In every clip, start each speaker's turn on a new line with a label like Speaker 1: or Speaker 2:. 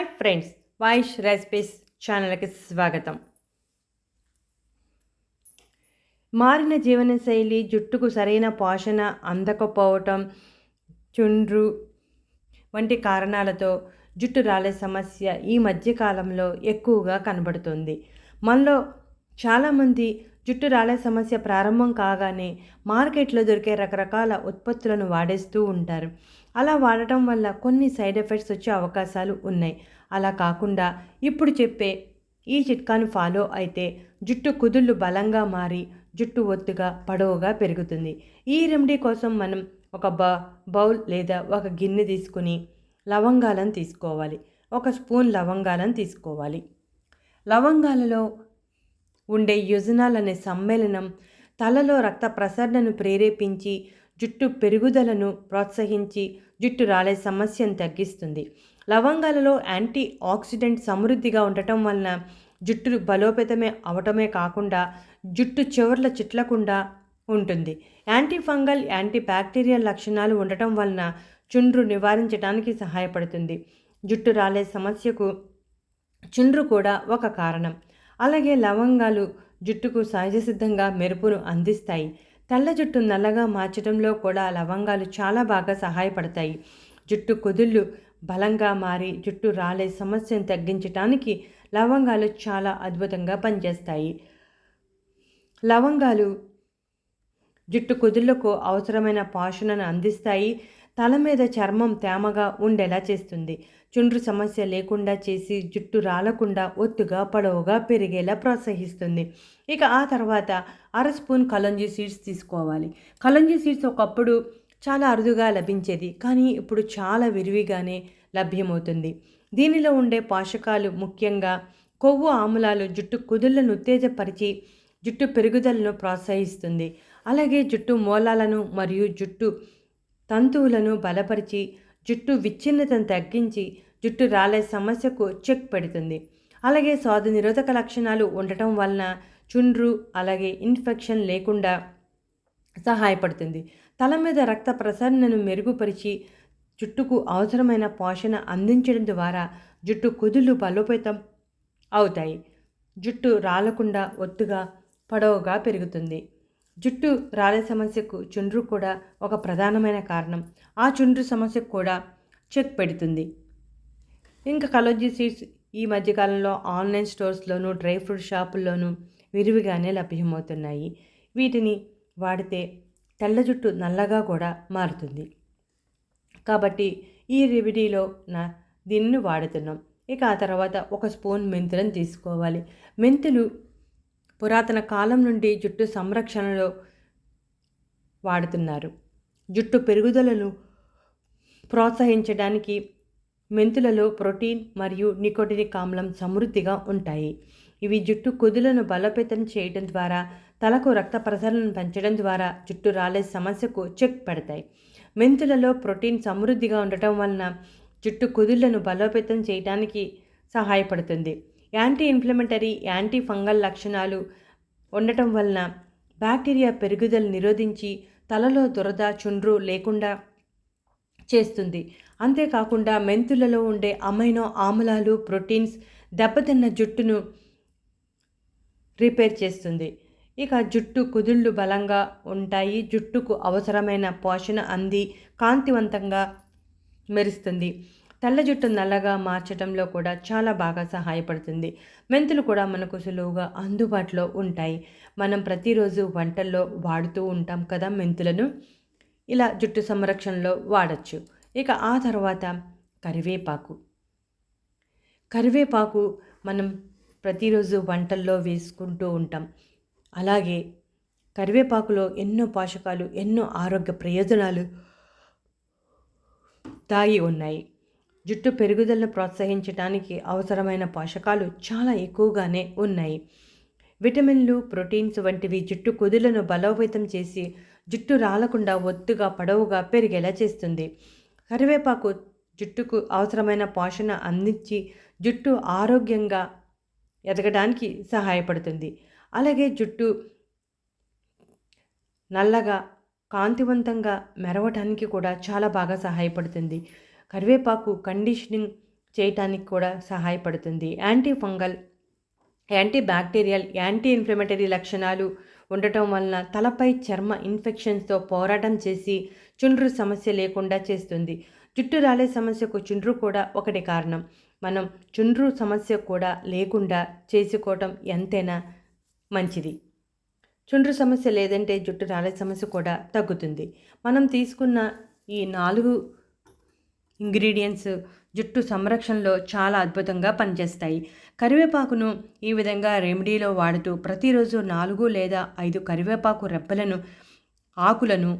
Speaker 1: Hi friends వాయిష్ recipes ఛానల్కి స్వాగతం. మారిన జీవనశైలి జుట్టుకు సరైన పోషణ అందకపోవటం చుండ్రు వంటి కారణాలతో జుట్టు రాలే సమస్య ఈ మధ్యకాలంలో ఎక్కువగా కనబడుతుంది. మనలో చాలామంది జుట్టు రాలే సమస్య ప్రారంభం కాగానే మార్కెట్లో దొరికే రకరకాల ఉత్పత్తులను వాడేస్తూ ఉంటారు. అలా వాడటం వల్ల కొన్ని సైడ్ ఎఫెక్ట్స్ వచ్చే అవకాశాలు ఉన్నాయి. అలా కాకుండా ఇప్పుడు చెప్పే ఈ చిట్కాను ఫాలో అయితే జుట్టు కుదుళ్ళు బలంగా మారి జుట్టు ఒత్తుగా పొడవుగా పెరుగుతుంది. ఈ రెమెడీ కోసం మనం ఒక బ బౌల్ లేదా ఒక గిన్నె తీసుకుని లవంగాలను తీసుకోవాలి. ఒక స్పూన్ లవంగాలను తీసుకోవాలి. లవంగాలలో ఉండే యుజనాలనే అనే సమ్మేళనం తలలో రక్త ప్రసరణను ప్రేరేపించి జుట్టు పెరుగుదలను ప్రోత్సహించి జుట్టు రాలే సమస్యను తగ్గిస్తుంది. లవంగాలలో యాంటీ ఆక్సిడెంట్ సమృద్ధిగా ఉండటం వలన జుట్టు బలోపేతమే అవటమే కాకుండా జుట్టు చివర్ల చిట్లకుండా ఉంటుంది. యాంటీ ఫంగల్ యాంటీ బ్యాక్టీరియల్ లక్షణాలు ఉండటం వలన చుండ్రు నివారించడానికి సహాయపడుతుంది. జుట్టు రాలే సమస్యకు చుండ్రు కూడా ఒక కారణం. అలాగే లవంగాలు జుట్టుకు సహజసిద్ధంగా మెరుపును అందిస్తాయి. తెల్ల జుట్టు నల్లగా మార్చడంలో కూడా లవంగాలు చాలా బాగా సహాయపడతాయి. జుట్టు కుదుళ్ళు బలంగా మారి జుట్టు రాలే సమస్యను తగ్గించడానికి లవంగాలు చాలా అద్భుతంగా పనిచేస్తాయి. లవంగాలు జుట్టు కుదుళ్ళకు అవసరమైన పోషణను అందిస్తాయి. తల మీద చర్మం తేమగా ఉండేలా చేస్తుంది. చుండ్రు సమస్య లేకుండా చేసి జుట్టు రాలకుండా ఒత్తుగా పొడవుగా పెరిగేలా ప్రోత్సహిస్తుంది. ఇక ఆ తర్వాత అర స్పూన్ కలంజీ సీడ్స్ తీసుకోవాలి. కలంజీ సీడ్స్ ఒకప్పుడు చాలా అరుదుగా లభించేది కానీ ఇప్పుడు చాలా విరివిగానే లభ్యమవుతుంది. దీనిలో ఉండే పోషకాలు ముఖ్యంగా కొవ్వు ఆమ్లాలు జుట్టు కుదుళ్ళను ఉత్తేజపరిచి జుట్టు పెరుగుదలను ప్రోత్సహిస్తుంది. అలాగే జుట్టు మూలాలను మరియు జుట్టు తంతువులను బలపరిచి జుట్టు విచ్ఛిన్నతను తగ్గించి జుట్టు రాలే సమస్యకు చెక్ పెడుతుంది. అలాగే స్వాద నిరోధక లక్షణాలు ఉండటం వలన చుండ్రు అలాగే ఇన్ఫెక్షన్ లేకుండా సహాయపడుతుంది. తల మీద రక్త ప్రసరణను మెరుగుపరిచి జుట్టుకు అవసరమైన పోషణ అందించడం ద్వారా జుట్టు కుదులు బలోపేతం అవుతాయి. జుట్టు రాలకుండా ఒత్తుగా పొడవుగా పెరుగుతుంది. జుట్టు రాలే సమస్యకు చుండ్రు కూడా ఒక ప్రధానమైన కారణం. ఆ చుండ్రు సమస్యకు కూడా చెక్ పెడుతుంది. ఇంకా కలోజీ సీడ్స్ ఈ మధ్యకాలంలో ఆన్లైన్ స్టోర్స్లోనూ డ్రై ఫ్రూట్ షాపుల్లోనూ విరివిగానే లభ్యమవుతున్నాయి. వీటిని వాడితే తెల్ల జుట్టు నల్లగా కూడా మారుతుంది. కాబట్టి ఈ రెమెడీలో నా దీనిని వాడుతున్నాం. ఇక ఆ తర్వాత ఒక స్పూన్ మెంతులను తీసుకోవాలి. మెంతులు పురాతన కాలం నుండి జుట్టు సంరక్షణలో వాడుతున్నారు. జుట్టు పెరుగుదలను ప్రోత్సహించడానికి మెంతులలో ప్రోటీన్ మరియు నికోటినిక్ ఆమ్లం సమృద్ధిగా ఉంటాయి. ఇవి జుట్టు కుదులను బలోపేతం చేయడం ద్వారా తలకు రక్త ప్రసరణను పెంచడం ద్వారా జుట్టు రాలే సమస్యకు చెక్ పెడతాయి. మెంతులలో ప్రోటీన్ సమృద్ధిగా ఉండటం వలన జుట్టు కుదుళ్ళను బలోపేతం చేయడానికి సహాయపడుతుంది. యాంటీ ఇన్ఫ్లమేటరీ యాంటీ ఫంగల్ లక్షణాలు ఉండటం వలన బ్యాక్టీరియా పెరుగుదల నిరోధించి తలలో దురద చుండ్రు లేకుండా చేస్తుంది. అంతేకాకుండా మెంతులలో ఉండే అమైనో ఆమ్లాలు ప్రోటీన్స్ దెబ్బతిన్న జుట్టును రిపేర్ చేస్తుంది. ఇక జుట్టు కుదుళ్ళు బలంగా ఉంటాయి. జుట్టుకు అవసరమైన పోషణ అంది కాంతివంతంగా మెరుస్తుంది. తెల్ల జుట్టు నల్లగా మార్చడంలో కూడా చాలా బాగా సహాయపడుతుంది. మెంతులు కూడా మనకు సులువుగా అందుబాటులో ఉంటాయి. మనం ప్రతిరోజు వంటల్లో వాడుతూ ఉంటాం కదా మెంతులను. ఇలా జుట్టు సంరక్షణలో వాడచ్చు. ఇక ఆ తర్వాత కరివేపాకు. కరివేపాకు మనం ప్రతిరోజు వంటల్లో వేసుకుంటూ ఉంటాం. అలాగే కరివేపాకులో ఎన్నో పోషకాలు ఎన్నో ఆరోగ్య ప్రయోజనాలు దాగి ఉన్నాయి. జుట్టు పెరుగుదలను ప్రోత్సహించడానికి అవసరమైన పోషకాలు చాలా ఎక్కువగానే ఉన్నాయి. విటమిన్లు ప్రోటీన్స్ వంటివి జుట్టు కుదులను బలోపేతం చేసి జుట్టు రాలకుండా ఒత్తుగా పొడవుగా పెరిగేలా చేస్తుంది. కరివేపాకు జుట్టుకు అవసరమైన పోషణ అందించి జుట్టు ఆరోగ్యంగా ఎదగడానికి సహాయపడుతుంది. అలాగే జుట్టు నల్లగా కాంతివంతంగా మెరవటానికి కూడా చాలా బాగా సహాయపడుతుంది. కరివేపాకు కండిషనింగ్ చేయటానికి కూడా సహాయపడుతుంది. Anti fungal anti bacterial anti inflammatory లక్షణాలు ఉండటం వలన తలపై చర్మ ఇన్ఫెక్షన్స్తో పోరాటం చేసి చుండ్రు సమస్య లేకుండా చేస్తుంది. జుట్టు రాలే సమస్యకు చుండ్రు కూడా ఒకటి కారణం. మనం చుండ్రు సమస్య కూడా లేకుండా చేసుకోవటం ఎంతైనా మంచిది. చుండ్రు సమస్య లేదంటే జుట్టు రాలే సమస్య కూడా తగ్గుతుంది. మనం తీసుకున్న ఈ నాలుగు ఇంగ్రీడియంట్స్ జుట్టు సంరక్షణలో చాలా అద్భుతంగా పనిచేస్తాయి. కరివేపాకును ఈ విధంగా రెమెడీలో వాడుతూ ప్రతిరోజు నాలుగు లేదా ఐదు కరివేపాకు రెప్పలను ఆకులను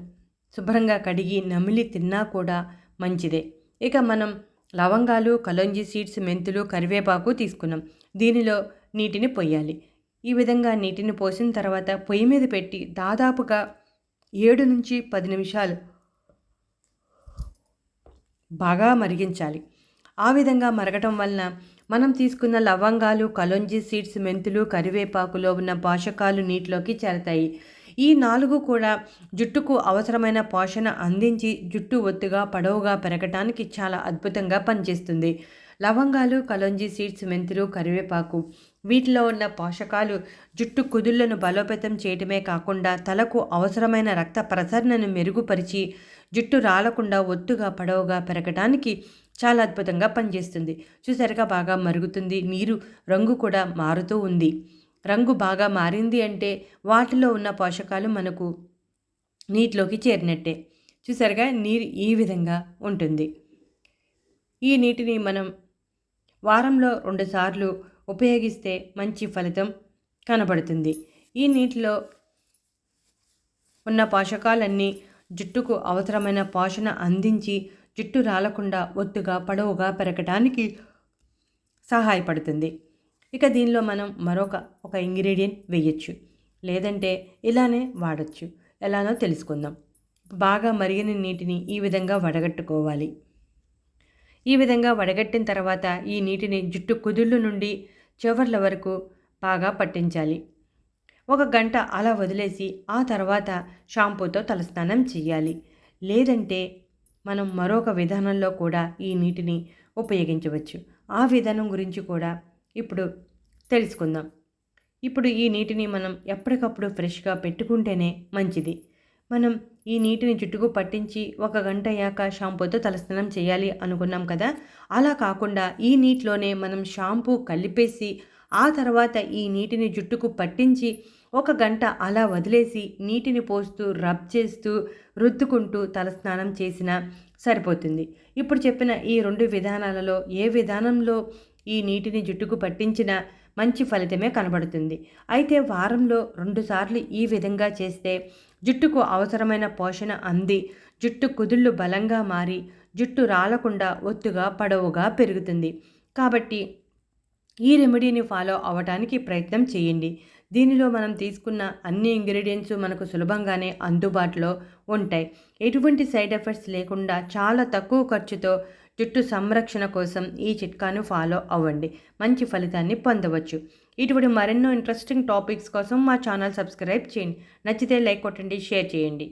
Speaker 1: శుభ్రంగా కడిగి నమిలి తిన్నా కూడా మంచిదే. ఇక మనం లవంగాలు కలంజీ సీడ్స్ మెంతులు కరివేపాకు తీసుకున్నాం. దీనిలో నీటిని పొయ్యాలి ఈ విధంగా నీటిని పోసిన తర్వాత పొయ్యి మీద పెట్టి దాదాపుగా ఏడు నుంచి పది నిమిషాలు బాగా మరిగించాలి. ఆ విధంగా మరగటం వలన మనం తీసుకున్న లవంగాలు కలొంజి సీడ్స్ మెంతులు కరివేపాకులో ఉన్న పోషకాలు నీటిలోకి చేరతాయి. ఈ నాలుగు కూడా జుట్టుకు అవసరమైన పోషణ అందించి జుట్టు ఒత్తుగా పొడవుగా పెరగటానికి చాలా అద్భుతంగా పనిచేస్తుంది. లవంగాలు కలొంజి సీడ్స్ మెంతులు కరివేపాకు వీటిలో ఉన్న పోషకాలు జుట్టు కుదుళ్ళను బలోపేతం చేయటమే కాకుండా తలకు అవసరమైన రక్త ప్రసరణను మెరుగుపరిచి జుట్టు రాలకుండా ఒత్తుగా పొడవుగా పెరగటానికి చాలా అద్భుతంగా పనిచేస్తుంది. చూసారుగా బాగా మరుగుతుంది నీరు రంగు కూడా మారుతూ ఉంది. రంగు బాగా మారింది అంటే వాటిలో ఉన్న పోషకాలు మనకు నీటిలోకి చేరినట్టే. చూసారుగా నీరు ఈ విధంగా ఉంటుంది. ఈ నీటిని మనం వారంలో రెండుసార్లు ఉపయోగిస్తే మంచి ఫలితం కనబడుతుంది. ఈ నీటిలో ఉన్న పోషకాలన్నీ జుట్టుకు అవసరమైన పోషణ అందించి జుట్టు రాలకుండా ఒత్తుగా పొడవుగా పెరగడానికి సహాయపడుతుంది. ఇక దీనిలో మనం మరొక ఒక ఇంగ్రీడియంట్ వేయచ్చు. లేదంటే ఇలానే వాడచ్చు. ఎలానో తెలుసుకుందాం. బాగా మరిగిన నీటిని ఈ విధంగా వడగట్టుకోవాలి. ఈ విధంగా వడగట్టిన తర్వాత ఈ నీటిని జుట్టు కుదుళ్ళు నుండి చివర్ల వరకు బాగా పట్టించాలి. ఒక గంట అలా వదిలేసి ఆ తర్వాత షాంపూతో తలస్నానం చేయాలి లేదంటే మనం మరొక విధానంలో కూడా ఈ నీటిని ఉపయోగించవచ్చు. ఆ విధానం గురించి కూడా ఇప్పుడు తెలుసుకుందాం. ఇప్పుడు ఈ నీటిని మనం ఎప్పటికప్పుడు ఫ్రెష్గా పెట్టుకుంటేనే మంచిది. మనం ఈ నీటిని జుట్టుకు పట్టించి ఒక గంట అయ్యాక షాంపూతో తలస్నానం చేయాలి అనుకున్నాం కదా? అలా కాకుండా ఈ నీటిలోనే మనం షాంపూ కలిపేసి ఆ తర్వాత ఈ నీటిని జుట్టుకు పట్టించి ఒక గంట అలా వదిలేసి నీటిని పోస్తూ రబ్ చేస్తూ రుద్దుకుంటూ తలస్నానం చేసినా సరిపోతుంది. ఇప్పుడు చెప్పిన ఈ రెండు విధానాలలో ఏ విధానంలో ఈ నీటిని జుట్టుకు పట్టించిన మంచి ఫలితమే కనబడుతుంది. అయితే వారంలో రెండుసార్లు ఈ విధంగా చేస్తే జుట్టుకు అవసరమైన పోషణ అంది. జుట్టు కుదుళ్ళు బలంగా మారి జుట్టు రాలకుండా ఒత్తుగా పొడవుగా పెరుగుతుంది. కాబట్టి ఈ రెమెడీని ఫాలో అవ్వటానికి ప్రయత్నం చేయండి. దీనిలో మనం తీసుకున్న అన్ని ఇంగ్రీడియంట్స్ మనకు సులభంగానే అందుబాటులో ఉంటాయి. ఎటువంటి సైడ్ ఎఫెక్ట్స్ లేకుండా చాలా తక్కువ ఖర్చుతో జుట్టు సంరక్షణ కోసం ఈ చిట్కాను ఫాలో అవ్వండి. మంచి ఫలితాన్ని పొందవచ్చు. ఇటువంటి మరెన్నో ఇంట్రెస్టింగ్ టాపిక్స్ కోసం మా ఛానల్ సబ్స్క్రైబ్ చేయండి. నచ్చితే లైక్ కొట్టండి షేర్ చేయండి.